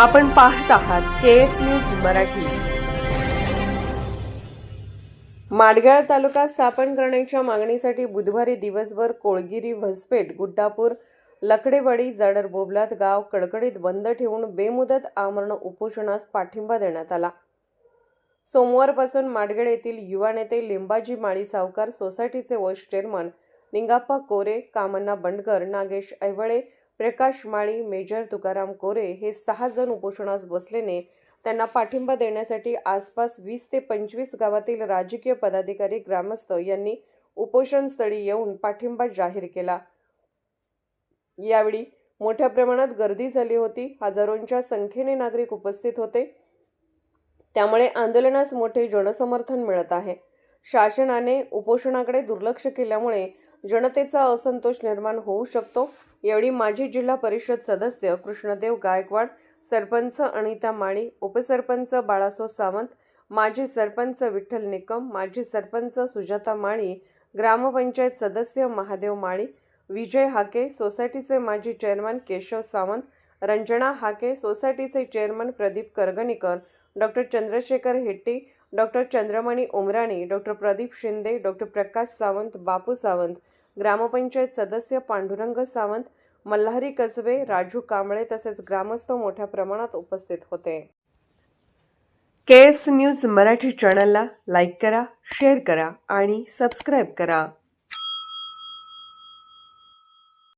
आपण पाहत आहात K S news Marathi. Madgal तालुका स्थापन करण्याच्या मागणीसाठी बुधवारी दिवसभर कोळगिरी व्हसपेट गुड्डापूर लकडेवाडी जाडर बोबलात गाव कडकडीत बंद ठेवून बेमुदत आमरण उपोषणास पाठिंबा देण्यात आला. सोमवारपासून माडगड येथील युवा नेते लिंबाजी माळी सावकार सोसायटीचे vice chairman Ningappa Kore Kamanna Bandkar Nagesh Aivale Prakash Mali major Tukaram Kore हे सहा जण उपोषणास बसल्याने त्यांना पाठिंबा देण्यासाठी आसपास वीस ते पंचवीस गावातील राजकीय पदाधिकारी ग्रामस्थ यांनी उपोषणस्थळी येऊन पाठिंबा जाहीर केला. यावेळी मोठ्या प्रमाणात गर्दी झाली होती. हजारोंच्या संख्येने नागरिक उपस्थित होते. त्यामुळे आंदोलनास मोठे जनसमर्थन मिळत आहे. शासनाने उपोषणाकडे दुर्लक्ष केल्यामुळे जनतेचा असंतोष निर्माण होऊ शकतो. यावेळी माजी जिल्हा परिषद सदस्य कृष्णदेव गायकवाड सरपंच अनिता माळी उपसरपंच बाळासो सावंत माजी सरपंच विठ्ठल निकम माजी सरपंच सुजाता माळी ग्रामपंचायत सदस्य महादेव माळी विजय हाके सोसायटीचे माजी चेअरमन केशव सावंत रंजना हाके सोसायटीचे chairman Pradeep Karganikar doctor Chandrashekhar Hetti doctor Chandramani Umrani doctor Pradeep Shinde doctor Prakash Sawant Bapu Sawant gram panchayat सदस्य पांडुरंग सावंत मल्हारी कसबे राजू कांबळे तसेच ग्रामस्थ मोठ्या प्रमाणात उपस्थित होते. के एस न्यूज मराठी चॅनलला लाईक करा शेअर करा आणि सबस्क्राईब करा.